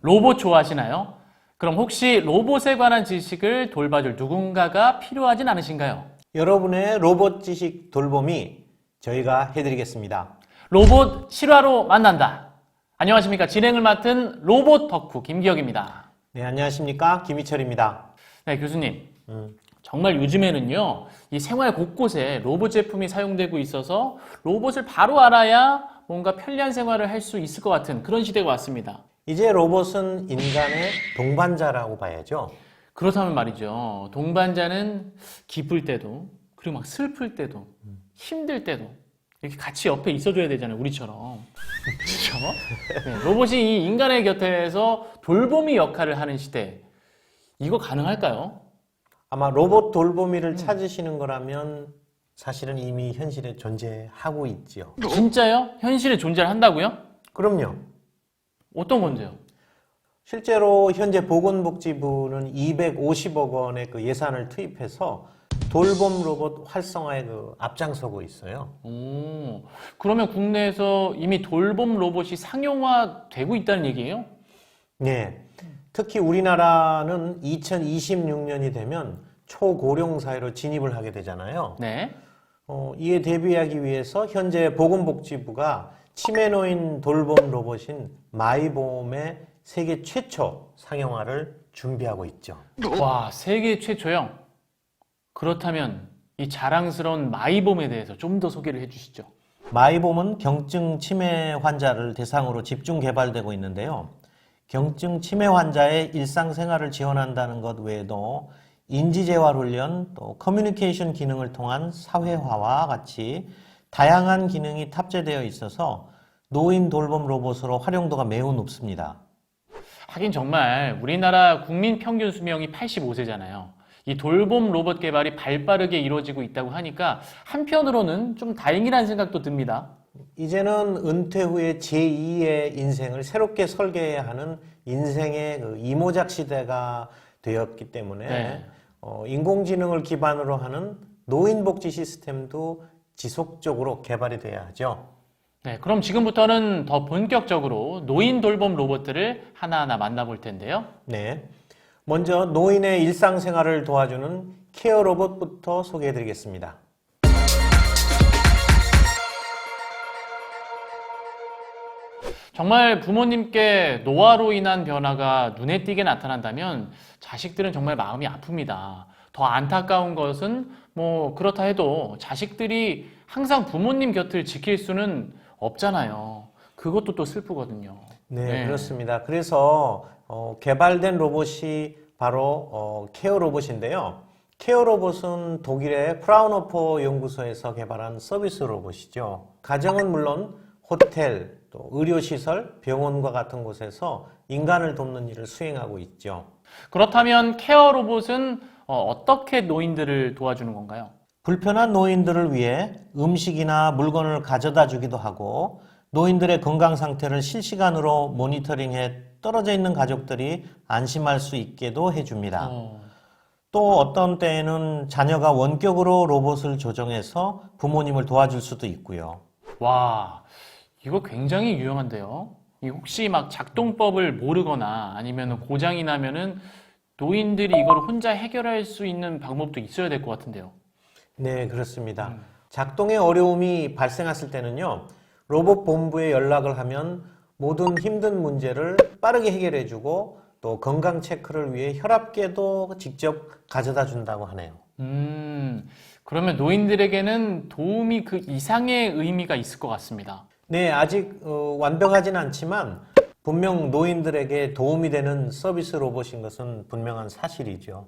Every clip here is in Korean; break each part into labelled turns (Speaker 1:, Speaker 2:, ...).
Speaker 1: 로봇 좋아하시나요? 그럼 혹시 로봇에 관한 지식을 돌봐줄 누군가가 필요하진 않으신가요?
Speaker 2: 여러분의 로봇 지식 돌봄이 저희가 해드리겠습니다.
Speaker 1: 로봇 실화로 만난다. 안녕하십니까. 진행을 맡은 로봇 덕후 김기혁입니다.
Speaker 2: 네, 안녕하십니까. 김희철입니다.
Speaker 1: 네, 교수님.
Speaker 2: 음,
Speaker 1: 정말 요즘에는요, 이 생활 곳곳에 로봇 제품이 사용되고 있어서 로봇을 바로 알아야 뭔가 편리한 생활을 할 수 있을 것 같은 그런 시대가 왔습니다.
Speaker 2: 이제 로봇은 인간의 동반자라고 봐야죠.
Speaker 1: 그렇다면 말이죠. 동반자는 기쁠 때도, 그리고 막 슬플 때도, 힘들 때도, 이렇게 같이 옆에 있어줘야 되잖아요. 우리처럼. 그렇죠? 네, 로봇이 이 인간의 곁에서 돌보미 역할을 하는 시대. 이거 가능할까요?
Speaker 2: 아마 로봇 돌보미를 찾으시는 거라면 사실은 이미 현실에 존재하고 있지요.
Speaker 1: 진짜요? 현실에 존재를 한다고요?
Speaker 2: 그럼요.
Speaker 1: 어떤 건데요?
Speaker 2: 실제로 현재 보건복지부는 250억 원의 그 예산을 투입해서 돌봄 로봇 활성화에 그 앞장서고 있어요.
Speaker 1: 오, 그러면 국내에서 이미 돌봄 로봇이 상용화되고 있다는 얘기예요?
Speaker 2: 네. 특히 우리나라는 2026년이 되면 초고령 사회로 진입을 하게 되잖아요.
Speaker 1: 네.
Speaker 2: 어, 이에 대비하기 위해서 현재 보건복지부가 치매 노인 돌봄 로봇인 마이봄의 세계 최초 상용화를 준비하고 있죠.
Speaker 1: 와, 세계 최초형. 그렇다면 이 자랑스러운 마이봄에 대해서 좀 더 소개를 해주시죠.
Speaker 2: 마이봄은 경증 치매 환자를 대상으로 집중 개발되고 있는데요. 경증 치매 환자의 일상생활을 지원한다는 것 외에도 인지재활 훈련, 또 커뮤니케이션 기능을 통한 사회화와 같이 다양한 기능이 탑재되어 있어서 노인 돌봄 로봇으로 활용도가 매우 높습니다.
Speaker 1: 하긴 정말 우리나라 국민 평균 수명이 85세잖아요. 이 돌봄 로봇 개발이 발빠르게 이루어지고 있다고 하니까 한편으로는 좀 다행이라는 생각도 듭니다.
Speaker 2: 이제는 은퇴 후에 제2의 인생을 새롭게 설계해야 하는 인생의 그 이모작 시대가 되었기 때문에
Speaker 1: 네.
Speaker 2: 어, 인공지능을 기반으로 하는 노인복지 시스템도 지속적으로 개발이 돼야 하죠.
Speaker 1: 네, 그럼 지금부터는 더 본격적으로 노인 돌봄 로봇들을 하나하나 만나볼 텐데요.
Speaker 2: 네. 먼저 노인의 일상생활을 도와주는 케어 로봇부터 소개해 드리겠습니다.
Speaker 1: 정말 부모님께 노화로 인한 변화가 눈에 띄게 나타난다면 자식들은 정말 마음이 아픕니다. 더 안타까운 것은 뭐 그렇다 해도 자식들이 항상 부모님 곁을 지킬 수는 없잖아요. 그것도 또 슬프거든요.
Speaker 2: 네,
Speaker 1: 네.
Speaker 2: 그렇습니다. 그래서 어, 개발된 로봇이 바로 어, 케어 로봇인데요. 케어 로봇은 독일의 프라운호퍼 연구소에서 개발한 서비스 로봇이죠. 가정은 물론 호텔, 또 의료시설, 병원과 같은 곳에서 인간을 돕는 일을 수행하고 있죠.
Speaker 1: 그렇다면 케어 로봇은 어, 떻게 노인들을 도와주는 건가요?
Speaker 2: 불편한 노인들을 위해 음식이나 물건을 가져다 주기도 하고 노인들의 건강 상태를 실시간으로 모니터링해 떨어져 있는 가족들이 안심할 수 있게도 해줍니다.
Speaker 1: 어,
Speaker 2: 또 어떤 때에는 자녀가 원격으로 로봇을 조정해서 부모님을 도와줄 수도 있고요.
Speaker 1: 와, 이거 굉장히 유용한데요. 이 혹시 막 작동법을 모르거나 아니면 고장이 나면은 노인들이 이걸 혼자 해결할 수 있는 방법도 있어야 될 것 같은데요.
Speaker 2: 네, 그렇습니다. 작동에 어려움이 발생했을 때는요, 로봇 본부에 연락을 하면 모든 힘든 문제를 빠르게 해결해주고 또 건강 체크를 위해 혈압계도 직접 가져다 준다고 하네요.
Speaker 1: 음, 그러면 노인들에게는 도움이 그 이상의 의미가 있을 것 같습니다.
Speaker 2: 네, 아직 어, 완벽하진 않지만 분명 노인들에게 도움이 되는 서비스 로봇인 것은 분명한 사실이죠.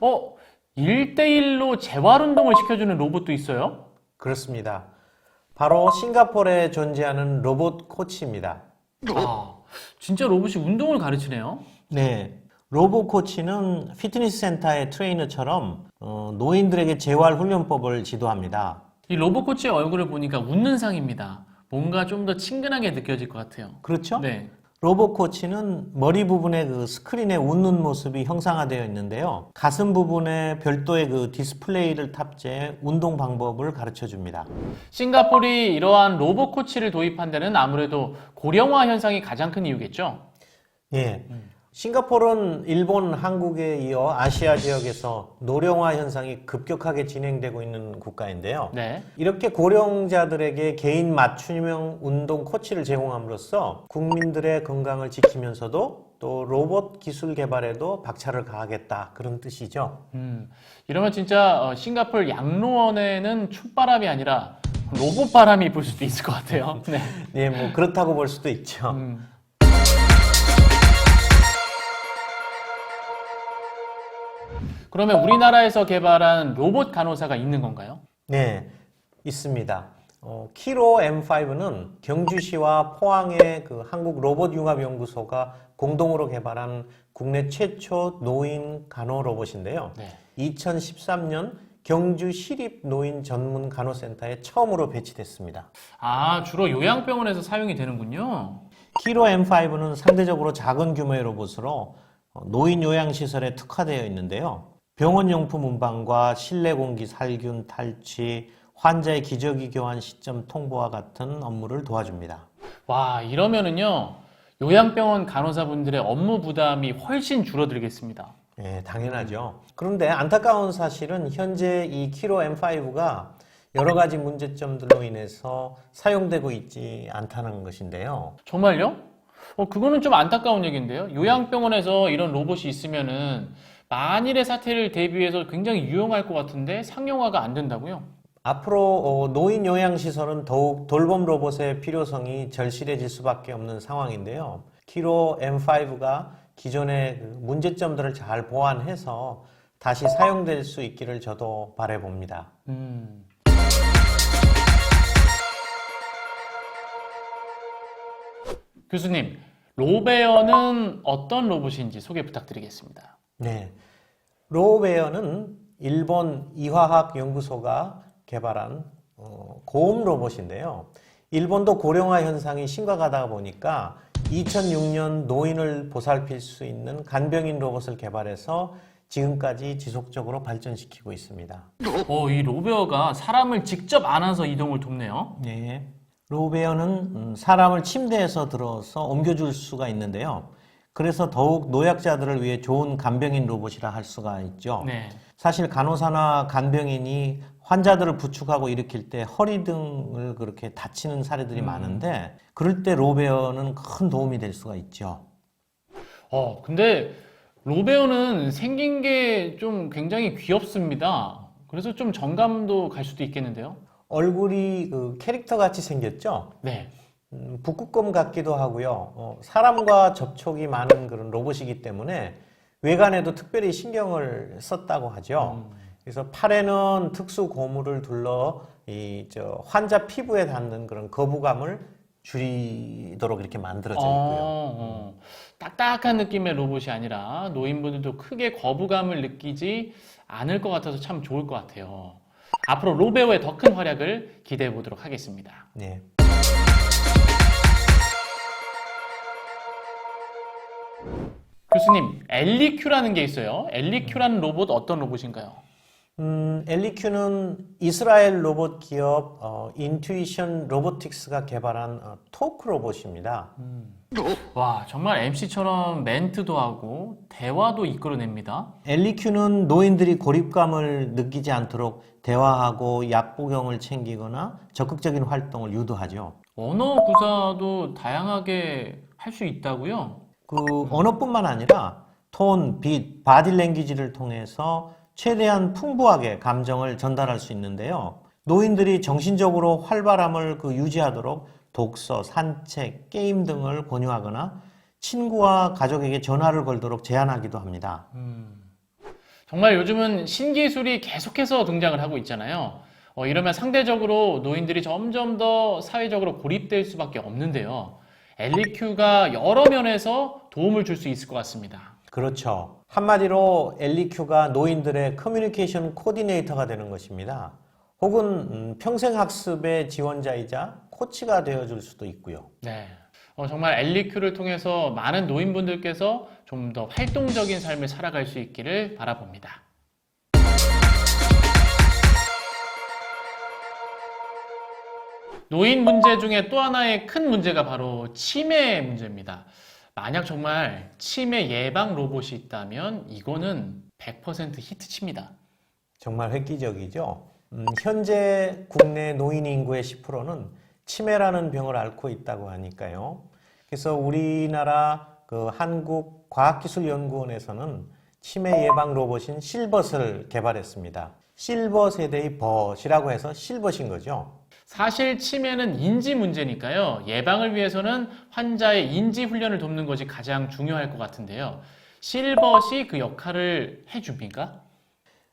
Speaker 1: 어, 1대1로 재활 운동을 시켜주는 로봇도 있어요?
Speaker 2: 그렇습니다. 바로 싱가포르에 존재하는 로봇 코치입니다.
Speaker 1: 아, 진짜 로봇이 운동을 가르치네요.
Speaker 2: 네. 로봇 코치는 피트니스 센터의 트레이너처럼 어, 노인들에게 재활 훈련법을 지도합니다.
Speaker 1: 이 로봇 코치의 얼굴을 보니까 웃는 상입니다. 뭔가 좀 더 친근하게 느껴질 것 같아요.
Speaker 2: 그렇죠?
Speaker 1: 네.
Speaker 2: 로봇 코치는 머리 부분에 그 스크린에 웃는 모습이 형상화되어 있는데요. 가슴 부분에 별도의 그 디스플레이를 탑재해 운동 방법을 가르쳐 줍니다.
Speaker 1: 싱가폴이 이러한 로봇 코치를 도입한 데는 아무래도 고령화 현상이 가장 큰 이유겠죠.
Speaker 2: 예. 싱가포르는 일본, 한국에 이어 아시아 지역에서 노령화 현상이 급격하게 진행되고 있는 국가인데요.
Speaker 1: 네.
Speaker 2: 이렇게 고령자들에게 개인 맞춤형 운동 코치를 제공함으로써 국민들의 건강을 지키면서도 또 로봇 기술 개발에도 박차를 가하겠다 그런 뜻이죠.
Speaker 1: 음, 이러면 진짜 어, 싱가폴 양로원에는 춥바람이 아니라 로봇 바람이 불 수도 있을 것 같아요. 네.
Speaker 2: 예, 뭐 그렇다고 볼 수도 있죠.
Speaker 1: 음. 그러면 우리나라에서 개발한 로봇 간호사가 있는 건가요?
Speaker 2: 네, 있습니다. 어, 키로 M5는 경주시와 포항의 그 한국 로봇 융합 연구소가 공동으로 개발한 국내 최초 노인 간호 로봇인데요.
Speaker 1: 네.
Speaker 2: 2013년 경주 시립 노인 전문 간호센터에 처음으로 배치됐습니다.
Speaker 1: 아, 주로 요양병원에서 사용이 되는군요.
Speaker 2: 키로 M5는 상대적으로 작은 규모의 로봇으로 어, 노인 요양시설에 특화되어 있는데요. 병원 용품 운반과 실내 공기 살균 탈취, 환자의 기저귀 교환 시점 통보와 같은 업무를 도와줍니다.
Speaker 1: 와, 이러면은요. 요양병원 간호사분들의 업무 부담이 훨씬 줄어들겠습니다.
Speaker 2: 예, 당연하죠. 그런데 안타까운 사실은 현재 이 키로 M5가 여러 가지 문제점들로 인해서 사용되고 있지 않다는 것인데요.
Speaker 1: 정말요? 어, 그거는 좀 안타까운 얘기인데요. 요양병원에서 이런 로봇이 있으면은 만일의 사태를 대비해서 굉장히 유용할 것 같은데 상용화가 안 된다고요?
Speaker 2: 앞으로 어, 노인 요양시설은 더욱 돌봄 로봇의 필요성이 절실해질 수밖에 없는 상황인데요. 키로 M5가 기존의 그 문제점들을 잘 보완해서 다시 사용될 수 있기를 저도 바라봅니다.
Speaker 1: 음. 교수님, 로베어는 어떤 로봇인지 소개 부탁드리겠습니다.
Speaker 2: 네. 로베어는 일본 이화학 연구소가 개발한 어, 고음 로봇인데요. 일본도 고령화 현상이 심각하다 보니까 2006년 노인을 보살필 수 있는 간병인 로봇을 개발해서 지금까지 지속적으로 발전시키고 있습니다.
Speaker 1: 어, 이 로베어가 사람을 직접 안아서 이동을 돕네요.
Speaker 2: 네. 로베어는 음, 사람을 침대에서 들어서 옮겨줄 수가 있는데요. 그래서 더욱 노약자들을 위해 좋은 간병인 로봇이라 할 수가 있죠.
Speaker 1: 네.
Speaker 2: 사실 간호사나 간병인이 환자들을 부축하고 일으킬 때 허리 등을 그렇게 다치는 사례들이 많은데 그럴 때 로베어는 큰 도움이 될 수가 있죠.
Speaker 1: 어, 근데 로베어는 생긴 게 좀 굉장히 귀엽습니다. 그래서 좀 정감도 갈 수도 있겠는데요.
Speaker 2: 얼굴이 그 캐릭터 같이 생겼죠.
Speaker 1: 네.
Speaker 2: 음, 북극곰 같기도 하고요. 어, 사람과 접촉이 많은 그런 로봇이기 때문에 외관에도 특별히 신경을 썼다고 하죠. 그래서 팔에는 특수 고무를 둘러 이 저 환자 피부에 닿는 그런 거부감을 줄이도록 이렇게 만들어져 있고요.
Speaker 1: 어, 어. 딱딱한 느낌의 로봇이 아니라 노인분들도 크게 거부감을 느끼지 않을 것 같아서 참 좋을 것 같아요. 앞으로 로베오의 더 큰 활약을 기대해 보도록 하겠습니다.
Speaker 2: 네.
Speaker 1: 교수님, 엘리큐라는 게 있어요. 엘리큐라는 로봇 어떤 로봇인가요?
Speaker 2: 음, 엘리큐는 이스라엘 로봇 기업 어, 인투이션 로보틱스가 개발한 어, 토크 로봇입니다.
Speaker 1: 와, 정말 MC처럼 멘트도 하고 대화도 이끌어냅니다.
Speaker 2: 엘리큐는 노인들이 고립감을 느끼지 않도록 대화하고 약복용을 챙기거나 적극적인 활동을 유도하죠.
Speaker 1: 언어 구사도 다양하게 할 수 있다고요?
Speaker 2: 그 언어뿐만 아니라 톤, 빛, 바디 랭귀지를 통해서 최대한 풍부하게 감정을 전달할 수 있는데요. 노인들이 정신적으로 활발함을 그 유지하도록 독서, 산책, 게임 등을 권유하거나 친구와 가족에게 전화를 걸도록 제안하기도 합니다.
Speaker 1: 정말 요즘은 신기술이 계속해서 등장을 하고 있잖아요. 어, 이러면 상대적으로 노인들이 점점 더 사회적으로 고립될 수밖에 없는데요. 엘리큐가 여러 면에서 도움을 줄 수 있을 것 같습니다.
Speaker 2: 그렇죠. 한마디로 엘리큐가 노인들의 커뮤니케이션 코디네이터가 되는 것입니다. 혹은 음, 평생 학습의 지원자이자 코치가 되어줄 수도 있고요.
Speaker 1: 네. 어, 정말 엘리큐를 통해서 많은 노인분들께서 좀 더 활동적인 삶을 살아갈 수 있기를 바라봅니다. 노인 문제 중에 또 하나의 큰 문제가 바로 치매 문제입니다. 만약 정말 치매 예방 로봇이 있다면 이거는 100% 히트칩니다.
Speaker 2: 정말 획기적이죠. 음, 현재 국내 노인 인구의 10%는 치매라는 병을 앓고 있다고 하니까요. 그래서 우리나라 그 한국 과학기술연구원에서는 치매 예방 로봇인 실벗을 개발했습니다. 실버 세대의 벗이라고 해서 실벗인 거죠.
Speaker 1: 사실 치매는 인지 문제니까요. 예방을 위해서는 환자의 인지 훈련을 돕는 것이 가장 중요할 것 같은데요. 실벗이 그 역할을 해줍니까?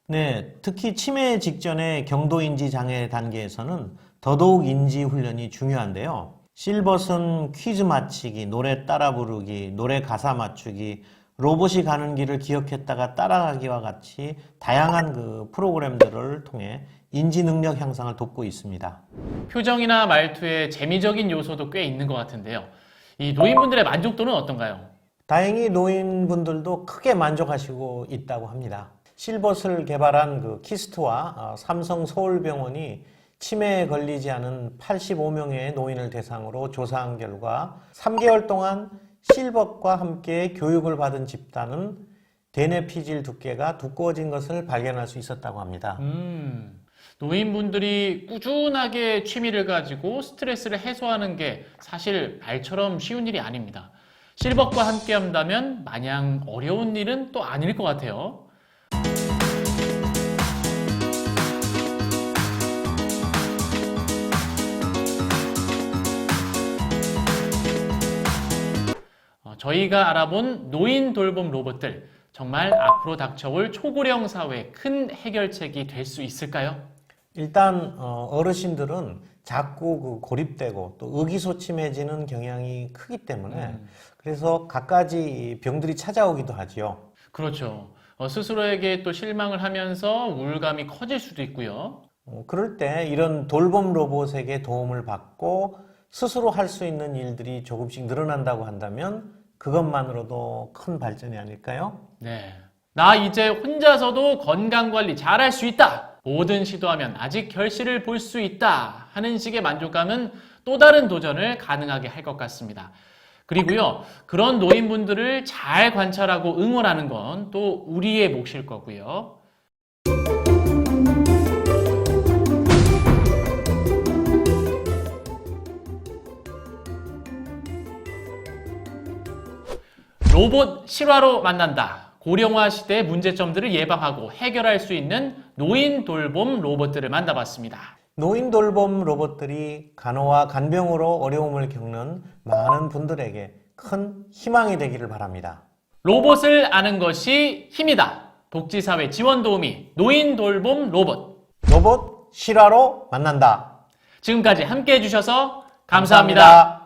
Speaker 2: 네, 특히 치매 직전의 경도인지 장애 단계에서는 더더욱 인지 훈련이 중요한데요. 실벗은 퀴즈 맞히기, 노래 따라 부르기, 노래 가사 맞추기, 로봇이 가는 길을 기억했다가 따라가기와 같이 다양한 그 프로그램들을 통해 인지 능력 향상을 돕고 있습니다.
Speaker 1: 표정이나 말투에 재미적인 요소도 꽤 있는 것 같은데요. 이 노인분들의 만족도는 어떤가요?
Speaker 2: 다행히 노인분들도 크게 만족하시고 있다고 합니다. 실벗을 개발한 그 키스트와 어, 삼성 서울병원이 치매에 걸리지 않은 85명의 노인을 대상으로 조사한 결과 3개월 동안 실벗과 함께 교육을 받은 집단은 대뇌 피질 두께가 두꺼워진 것을 발견할 수 있었다고 합니다.
Speaker 1: 음, 노인분들이 꾸준하게 취미를 가지고 스트레스를 해소하는 게 사실 말처럼 쉬운 일이 아닙니다. 실벗과 함께 한다면 마냥 어려운 일은 또 아닐 것 같아요. 저희가 알아본 노인 돌봄 로봇들 정말 앞으로 닥쳐올 초고령 사회의 큰 해결책이 될 수 있을까요?
Speaker 2: 일단 어, 어르신들은 자꾸 그 고립되고 또 의기소침해지는 경향이 크기 때문에 그래서 갖가지 병들이 찾아오기도 하지요.
Speaker 1: 그렇죠. 어, 스스로에게 또 실망을 하면서 우울감이 커질 수도 있고요.
Speaker 2: 어, 그럴 때 이런 돌봄 로봇에게 도움을 받고 스스로 할 수 있는 일들이 조금씩 늘어난다고 한다면 그것만으로도 큰 발전이 아닐까요?
Speaker 1: 네. 나 이제 혼자서도 건강 관리 잘할 수 있다. 뭐든 시도하면 아직 결실을 볼 수 있다. 하는 식의 만족감은 또 다른 도전을 가능하게 할 것 같습니다. 그리고요, 그런 노인분들을 잘 관찰하고 응원하는 건 또 우리의 몫일 거고요. 로봇 실화로 만난다. 고령화 시대의 문제점들을 예방하고 해결할 수 있는 노인 돌봄 로봇들을 만나봤습니다.
Speaker 2: 노인 돌봄 로봇들이 간호와 간병으로 어려움을 겪는 많은 분들에게 큰 희망이 되기를 바랍니다.
Speaker 1: 로봇을 아는 것이 힘이다. 독지사회 지원 도우미 노인 돌봄 로봇.
Speaker 2: 로봇 실화로 만난다.
Speaker 1: 지금까지 함께 해주셔서 감사합니다.
Speaker 2: 감사합니다.